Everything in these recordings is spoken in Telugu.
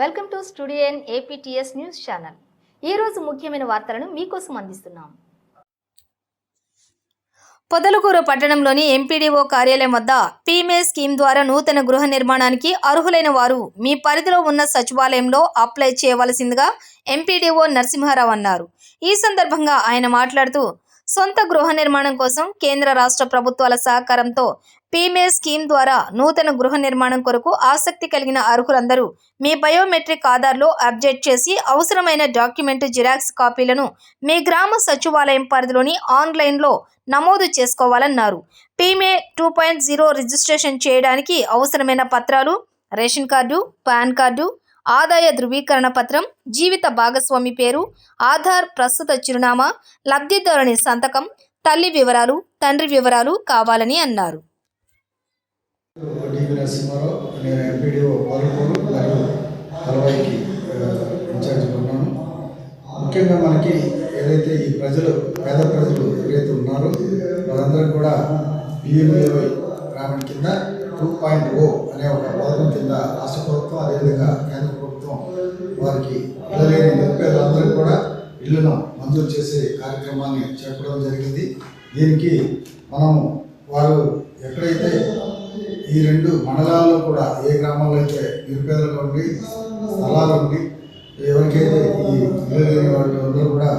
Welcome to studio N APTS news channel. ఈరోజు ముఖ్యమైన వార్తలను మీకోసం అందిస్తున్నాం. పొదలకూరు పట్టణంలోని ఎంపీడీఓ కార్యాలయం వద్ద పీమే స్కీమ్ ద్వారా నూతన గృహ నిర్మాణానికి అర్హులైన వారు మీ పరిధిలో ఉన్న సచివాలయంలో అప్లై చేయవలసిందిగా ఎంపీడీఓ నరసింహారావు అన్నారు. ఈ సందర్భంగా ఆయన మాట్లాడుతూ సొంత గృహ నిర్మాణం కోసం కేంద్ర రాష్ట్ర ప్రభుత్వాల సహకారంతో పీమే స్కీమ్ ద్వారా నూతన గృహ నిర్మాణం కొరకు ఆసక్తి కలిగిన అర్హులందరూ మీ బయోమెట్రిక్ ఆధార్లో అప్డేట్ చేసి అవసరమైన డాక్యుమెంట్ జిరాక్స్ కాపీలను మీ గ్రామ సచివాలయం పరిధిలోని ఆన్లైన్లో నమోదు చేసుకోవాలన్నారు. PMAY two point zero registration చేయడానికి అవసరమైన పత్రాలు రేషన్ కార్డు పాన్ కార్డు ఆదాయ ధృవీకరణ పత్రం జీవిత భాగస్వామి పేరు ఆధార్ ప్రస్తుత చిరునామా లబ్ధిదారుని సంతకం తల్లి వివరాలు తండ్రి వివరాలు కావాలని అన్నారు. ముఖ్యంగా మనకి ఏదైతే ఈ ప్రజలు పేద ప్రజలు ఎవరైతే ఉన్నారో వారందరూ కూడా పిఎంఏవై గ్రామం కింద టూ పాయింట్ ఓ అనే ఒక పథకం కింద రాష్ట్ర ప్రభుత్వం అదేవిధంగా కేంద్ర ప్రభుత్వం వారికి ఇళ్ళలేని నిరుపేదలందరూ కూడా ఇళ్ళను మంజూరు చేసే కార్యక్రమాన్ని చేపట్టడం జరిగింది. దీనికి మనము వారు ఎక్కడైతే ఈ రెండు మండలాల్లో కూడా ఏ గ్రామాల్లో అయితే నిరుపేదలు ఉండి స్థలాలు ఉండి ఎవరికైతే ఈ ఇల్లు లేని వాళ్ళందరూ కూడా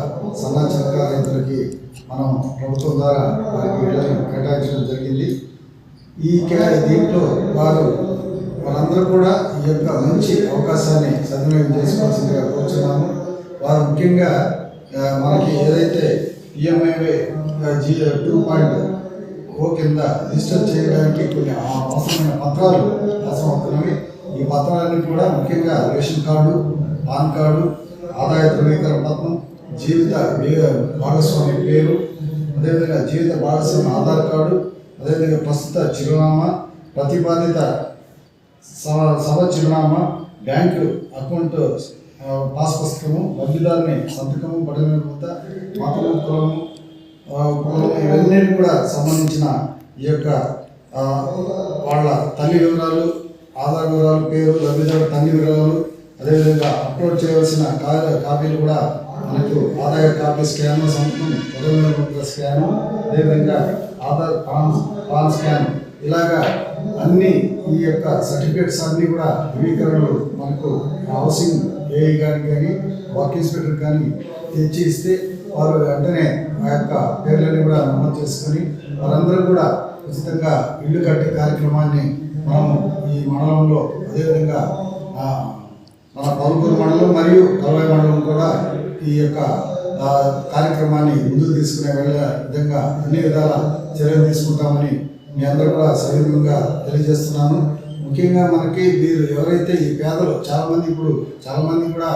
సమాచార రైతులకి మనం ప్రభుత్వం ద్వారా వారికి ఇళ్ళను కేటాయించడం జరిగింది. ఈ దీంట్లో వారు వాళ్ళందరూ కూడా ఈ యొక్క మంచి అవకాశాన్ని సద్వినియోగం చేసుకోవాల్సిందిగా కోరుచున్నాము. వారు ముఖ్యంగా మనకి ఏదైతే EMI G two point O కింద రిజిస్టర్ చేయడానికి కొన్ని అవసరమైన పత్రాలు అవసరమవుతున్నవి ఈ పత్రాలన్నీ కూడా ముఖ్యంగా రేషన్ కార్డు పాన్ కార్డు ఆదాయ ధృవీకరణ పత్రం జీవిత భాగస్వామి పేరు అదేవిధంగా జీవిత భాగస్వామి ఆధార్ కార్డు అదేవిధంగా ప్రస్తుత చిరునామా ప్రతిపాదిత సభ చిరునామా బ్యాంకు అకౌంట్ పాస్ పుస్తకము లబ్ధిదారుని సంతకము పడిన ముద్ద మతము కులము కులము ఇవన్నీ కూడా సంబంధించిన ఈ యొక్క వాళ్ళ తల్లి వివరాలు ఆధార్ వివరాలు పేరు లబ్ధిదారు తల్లి వివరాలు అదేవిధంగా అప్లోడ్ చేయవలసిన కాపీలు కూడా మనకు ఆదాయ కాపీ స్కాన్ సంతకం పదవి స్కాను అదేవిధంగా ఆధార్ పాన్ పాన్ స్కాన్ ఇలాగా అన్ని ఈ యొక్క సర్టిఫికేట్స్ అన్ని కూడా ధృవీకరణలు మనకు హౌసింగ్ ఏఐ గారికి కానీ వర్క్ ఇన్స్పెక్టర్ కానీ తెచ్చి ఇస్తే వారు వెంటనే ఆ యొక్క పేర్లన్నీ కూడా నమోదు చేసుకొని వారందరూ కూడా ఉచితంగా ఇల్లు కట్టే కార్యక్రమాన్ని మనము ఈ మండలంలో అదేవిధంగా మన పలుకూరు మండలం మరియు కలవాయి మండలం కూడా ఈ యొక్క కార్యక్రమాన్ని ముందుకు తీసుకునే వెళ్ళే విధంగా అన్ని విధాల చర్యలు తీసుకుంటామని మీ అందరూ కూడా సవినయంగా తెలియజేస్తున్నాను. ముఖ్యంగా మనకి వీరు ఎవరైతే ఈ పేదలు చాలామంది ఇప్పుడు చాలామంది కూడా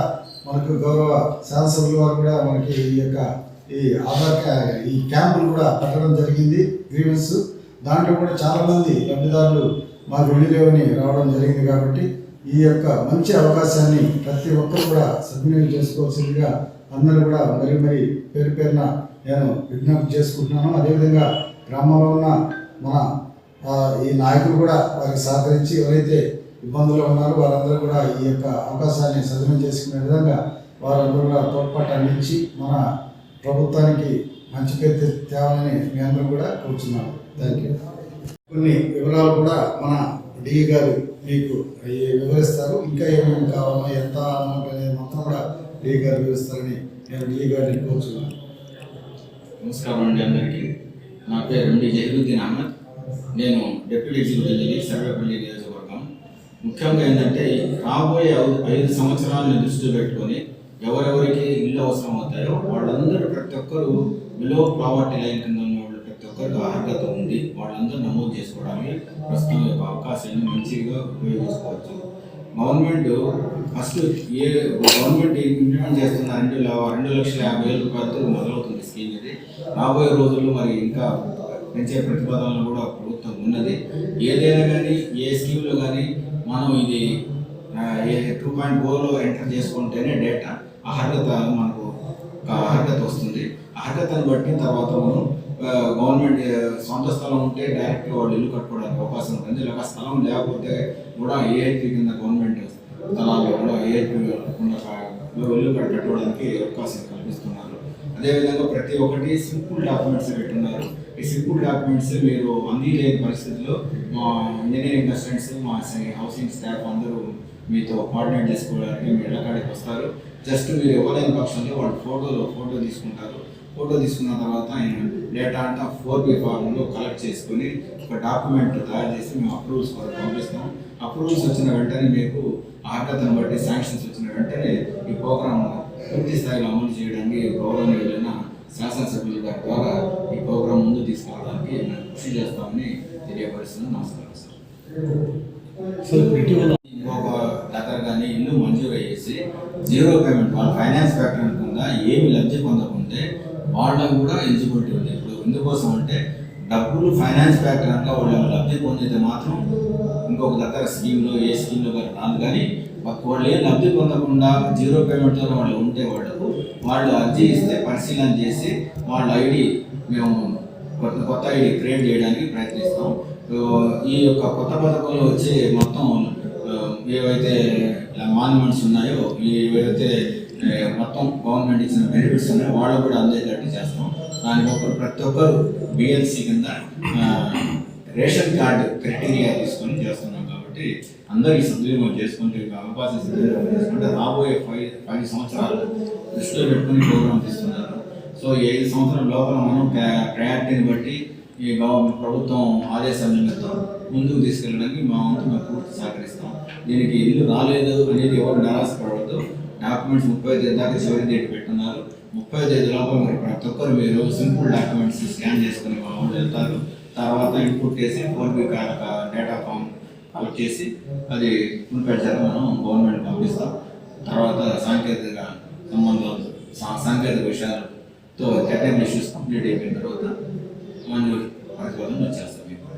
మనకు గౌరవ శాసనసభ్యుల వారు కూడా మనకి ఈ యొక్క ఈ ఆధార్ క్యా- ఈ క్యాంపులు కూడా పెట్టడం జరిగింది గ్రీవెన్స్. దాంట్లో కూడా చాలామంది లబ్ధిదారులు మాకు వెళ్ళలేవని రావడం జరిగింది కాబట్టి ఈ యొక్క మంచి అవకాశాన్ని ప్రతి ఒక్కరు కూడా సద్వినియోగం చేసుకోవాల్సిందిగా అందరూ కూడా మరి మరి పేరు పేరున నేను విజ్ఞప్తి చేసుకుంటున్నాను. అదేవిధంగా గ్రామంలో ఉన్న మన ఈ నాయకులు కూడా వారికి సహకరించి ఎవరైతే ఇబ్బందులు ఉన్నారో వారందరూ కూడా ఈ యొక్క అవకాశాన్ని సద్వినియోగం చేసుకునే విధంగా వారందరూ కూడా తోడ్పాటు అందించి మన ప్రభుత్వానికి మంచి పేరు తేవాలని మీ అందరూ కూడా కూర్చున్నాను థ్యాంక్ యూ కొన్ని వివరాలు కూడా మన డి గారు మీకు వివరిస్తారు. ఇంకా ఏమేమి కావాలో ఎంత అమౌంట్ అనేది మొత్తం కూడా డి గారు వివరిస్తారని నేను డి గారిని కోరుచున్నాను. నమస్కారం అండి అందరికీ. నా పేరు ఎండి జహీరుద్దీన్ అహ్మద్. నేను డిప్యూటీ ఎగ్జిక్యూటివ్ సర్వేపల్లి నియోజకవర్గం. ముఖ్యంగా ఏంటంటే రాబోయే ఐదు- సంవత్సరాలను దృష్టి పెట్టుకొని ఎవరెవరికి ఇల్లు అవసరం అవుతాయో వాళ్ళందరూ ప్రతి ఒక్కరు బిలో పావర్టీ లైన్ కింద ఉన్న వాళ్ళు ప్రతి ఒక్కరికి అర్హత ఉంది. వాళ్ళందరూ నమోదు చేసుకోవడానికి ప్రస్తుతం యొక్క అవకాశాన్ని మంచిగా ఉపయోగించుకోవచ్చు. గవర్నమెంట్ ఫస్ట్ ఏ గవర్నమెంట్ ఇంప్లిమెంట్ చేస్తున్న రెండు రెండు లక్షల యాభై వేల రూపాయలతో మొదలవుతుంది స్కీమ్ ఇది రాబోయే రోజుల్లో మరి ఇంకా పెంచే ప్రతిపాదనలు కూడా ప్రభుత్వం ఉన్నది. ఏదైనా కానీ ఏ స్కీమ్లో కానీ మనం ఇది ఏ టూ పాయింట్ ఫోర్లో ఎంటర్ చేసుకుంటేనే డేటా అర్హత మనకు అర్హత వస్తుంది. అర్హతను బట్టి తర్వాత మనం గవర్నమెంట్ సొంత స్థలం ఉంటే డైరెక్ట్ వాళ్ళు ఇల్లు కట్టుకోవడానికి అవకాశం ఉంటుంది. లేక స్థలం లేకపోతే కూడా ఏఐపీ కింద గవర్నమెంట్ స్థలాల్లో కూడా ఏపీ ఇల్లు కట్టుకోవడానికి అవకాశం కల్పిస్తున్నారు. అదేవిధంగా ప్రతి ఒక్కటి సింపుల్ డాక్యుమెంట్స్ పెట్టున్నారు. ఈ సింపుల్ డాక్యుమెంట్స్ మీరు అందిలేని పరిస్థితుల్లో మా ఇంజనీరింగ్ అసిస్టెంట్స్ మా హౌసింగ్ స్టాఫ్ అందరూ మీతో కోఆర్డినేట్ చేసుకోవడానికి మీ ఇళ్ళకాడికి వస్తారు. జస్ట్ మీరు ఇవ్వలేని పక్షంలో వాళ్ళు ఫోటోలో ఫోటో తీసుకుంటారు. ఫోటో తీసుకున్న తర్వాత డేటా అంతా ఫోర్ బి ఫార్మ్లో కలెక్ట్ చేసుకుని ఒక డాక్యుమెంట్ తయారు చేసి మేము అప్రూవల్స్ వరకు పంపిస్తాం అప్రూవల్స్ వచ్చిన వెంటనే మీకు అర్హతను బట్టి శాంక్షన్స్ వచ్చిన వెంటనే ఈ ప్రోగ్రామ్ పూర్తి స్థాయిలో అమలు చేయడానికి గౌరవనీయులైన శాసనసభ్యుల గారి ద్వారా ఈ ప్రోగ్రాం ముందు తీసుకెళ్ళడానికి మేము కృషి చేస్తామని తెలియపరుస్తున్నాను నమస్కారం సార్. ఇంకొక దగ్గర కానీ ఇల్లు మంజూరు అయ్యేసి జీరో పేమెంట్ వాళ్ళ ఫైనాన్స్ ఫ్యాక్టరీ కింద ఏమి లబ్ధి పొందకుంటే వాళ్ళకు కూడా ఎలిజిబిలిటీ ఉంది. ఇప్పుడు ఎందుకోసం అంటే డబ్బులు ఫైనాన్స్ ఫ్యాక్టర్ కనుక వాళ్ళు లబ్ధి పొందితే మాత్రం ఇంకొక దగ్గర స్కీమ్లో ఏ స్కీమ్లో రాదు కానీ వాళ్ళు ఏం లబ్ధి పొందకుండా జీరో పేమెంట్తో వాళ్ళు ఉంటే వాళ్ళకు వాళ్ళు అర్జీ ఇస్తే పరిశీలన చేసి వాళ్ళ ఐడి మేము కొత్త కొత్త ఐడి క్రియేట్ చేయడానికి ప్రయత్నిస్తాం. ఈ యొక్క కొత్త పథకంలో వచ్చి మొత్తం ఏవైతే మాన్యుమెంట్స్ ఉన్నాయో ఈ ఏవైతే మొత్తం గవర్నమెంట్ ఇచ్చిన బెనిఫిట్స్ ఉన్నాయో వాళ్ళు కూడా అందేటట్టు చేస్తాం. దానికి ఒక ప్రతి ఒక్కరు బిఎల్సి కింద రేషన్ కార్డు క్రైటీరియా తీసుకొని చేస్తున్నాం కాబట్టి అందరూ ఈ సద్వినియోగం చేసుకుంటే అవకాశం సద్వినియోగం చేసుకుంటే రాబోయే ఫైవ్ ఫైవ్ సంవత్సరాలు దృష్టిలో పెట్టుకుని ప్రోగ్రామ్ తీస్తున్నారు. సో ఐదు సంవత్సరాల లోపల మనం ప్రయారిటీని బట్టి ఈ గవర్నమెంట్ ప్రభుత్వం ఆదేశాల నిమిత్తం ముందుకు తీసుకెళ్ళడానికి మా వంతు మేము పూర్తి సహకరిస్తాం. దీనికి ఇల్లు రాలేదు అనేది ఎవరు నిరాశపడవద్దు. డాక్యుమెంట్స్ ముప్పై ఐదు దాకా చివరి డేట్ పెట్టున్నారు. ముప్పై తేదీ లోపల మరి ప్రతి ఒక్కరు మీరు సింపుల్ డాక్యుమెంట్స్ స్కాన్ చేసుకుని మా వాళ్ళు వెళ్తారు. తర్వాత ఇన్పుట్ చేసి ఫోర్ బి డేటా ఫామ్ వచ్చేసి అది ఫుల్ఫిల్ మనం గవర్నమెంట్ పంపిస్తాం. తర్వాత సాంకేతిక సంబంధం సా- సాంకేతిక విషయాలతో టెక్నికల్ ఇష్యూస్ కంప్లీట్ అయిపోయిన తర్వాత మనం ప్రతిపాదన వచ్చేస్తాం మీకు.